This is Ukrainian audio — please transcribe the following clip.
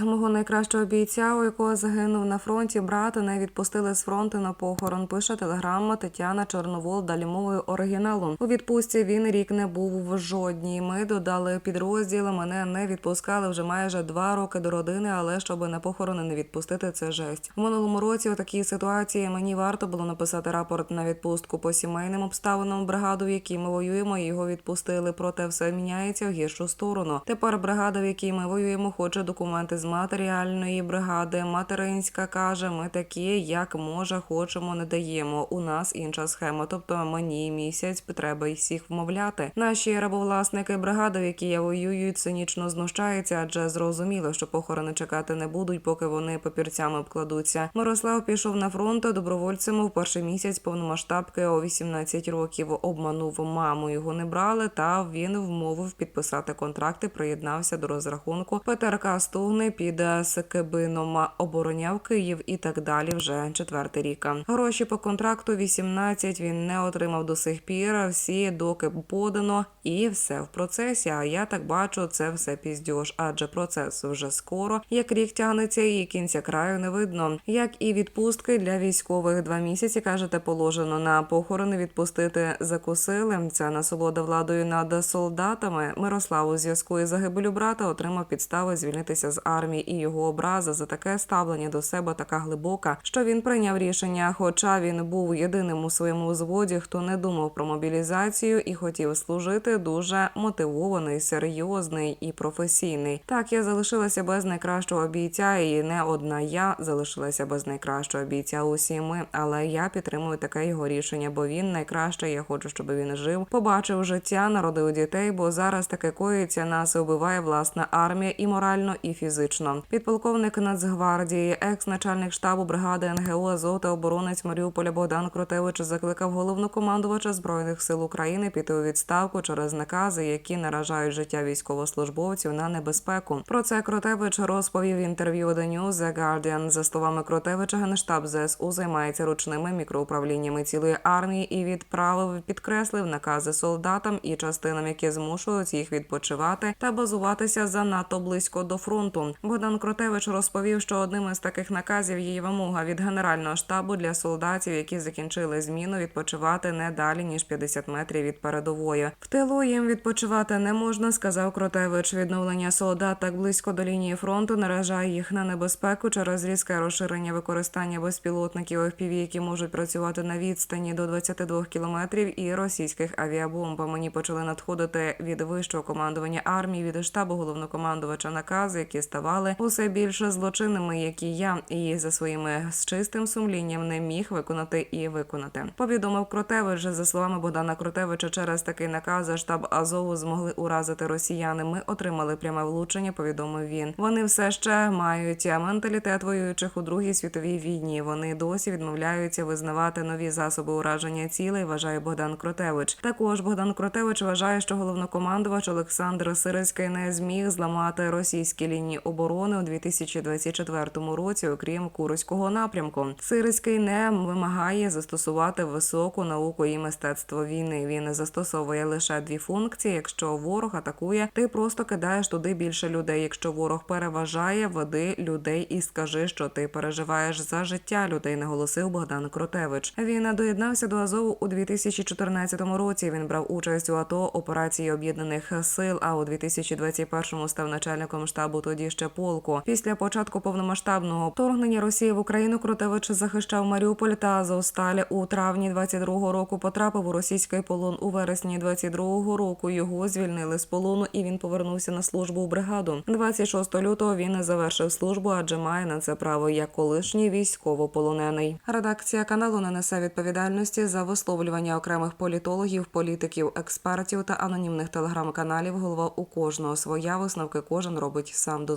Мого найкращого бійця, у якого загинув на фронті, брата не відпустили з фронту на похорон. Пише телеграма Тетяна Чорновол. Далі мовою оригіналу. У відпустці він рік не був в жодній. Ми додали підрозділ. Мене не відпускали вже майже два роки до родини, але щоб на похорони не відпустити, це жесть. У минулому році у такій ситуації мені варто було написати рапорт на відпустку по сімейним обставинам бригаду, в якій ми воюємо. Його відпустили. Проте все міняється в гіршу сторону. Тепер бригада, в якій ми воюємо, хоче документи з матеріальної бригади. Материнська каже: ми такі, як може, хочемо, не даємо. У нас інша схема. Тобто мені місяць треба й всіх вмовляти. Наші рабовласники бригади, в якій я воюю, цинічно знущаються, адже зрозуміло, що похорони чекати не будуть, поки вони папірцями обкладуться. Мирослав пішов на фронт добровольцем у перший місяць повномасштабки о 18 років. Обманув маму. Його не брали, та він вмовив підписати контракти. Приєднався до розрахунку ПТРК Стугни під Секебином, обороняв Київ і так далі. Вже четвертий рік. Гроші по контракту 18 він не отримав до сих пір. Всі доки подано, і все в процесі. А я так бачу, це все піздьош, адже процес вже скоро. Як рік тягнеться, і кінця краю не видно. Як і відпустки для військових два місяці кажете, положено на похорони відпустити закусили. Це насолода владою над солдатами. Мирослав у зв'язку із загибелю брата отримав підстави звільнитися з армії, і його образа за таке ставлення до себе така глибока, що він прийняв рішення. Хоча він був єдиним у своєму взводі, хто не думав про мобілізацію і хотів служити, дуже мотивований, серйозний і професійний. Так я залишилася без найкращого бійця, і не одна я залишилася без найкращого бійця. Усі ми, але я підтримую таке його рішення, бо він найкращий. Я хочу, щоб він жив, побачив життя, народив дітей, бо зараз таке коїться, нас убиває власна армія і морально, і фізично. Підполковник Нацгвардії, екс-начальник штабу бригади НГУ Азов та оборонець Маріуполя Богдан Крутевич закликав головнокомандувача збройних сил України піти у відставку через накази, які наражають життя військовослужбовців на небезпеку. Про це Кротевич розповів в інтерв'ю The News The Guardian. За словами Кротевича, генштаб ЗСУ займається ручними мікроуправліннями цілої армії і відправив, підкреслив накази солдатам і частинам, які змушують їх відпочивати та базуватися занадто близько до фронту. Богдан Кротевич розповів, що одним із таких наказів є вимога від генерального штабу для солдатів, які закінчили зміну, відпочивати не далі ніж 50 метрів від передової. В тилу їм відпочивати не можна, сказав Кротевич. Відновлення солдат так близько до лінії фронту наражає їх на небезпеку через різке розширення використання безпілотників FPV, які можуть працювати на відстані до 22 кілометрів, і російських авіабомб. Мені почали надходити від вищого командування армії, від штабу головнокомандувача накази, які ставали усе більше злочинними, які я і за своїми з чистим сумлінням не міг виконати і виконати. Повідомив Кротевич, за словами Богдана Кротевича, через такий наказ штаб Азову змогли уразити росіяни. Ми отримали пряме влучення. Повідомив він. Вони все ще мають менталітет воюючих у другій світовій війні. Вони досі відмовляються визнавати нові засоби ураження цілей. Вважає Богдан Кротевич. Також Богдан Кротевич вважає, що головнокомандувач Олександр Сирицький не зміг зламати російські лінії оборони у 2024 році, окрім Курського напрямку. Сирицький не вимагає застосувати високу науку і мистецтво війни. Він застосовує лише дві функції. Якщо ворог атакує, ти просто кидаєш туди більше людей. Якщо ворог переважає, веди людей і скажи, що ти переживаєш за життя людей. Наголосив Богдан Кротевич. Він доєднався до Азову у 2014 році. Він брав участь у АТО операції об'єднаних сил. А у 2021 став начальником штабу тоді ще полку. Після початку повномасштабного вторгнення Росії в Україну Кротевич захищав Маріуполь та Азовсталь. У травні 22-го року потрапив у російський полон. У вересні 22-го року його звільнили з полону, і він повернувся на службу у бригаду. 26 лютого він не завершив службу, адже має на це право як колишній військовополонений. Редакція каналу не несе відповідальності за висловлювання окремих політологів, політиків, експертів та анонімних телеграм-каналів. Голова у кожного своя висновки кожен робить сам до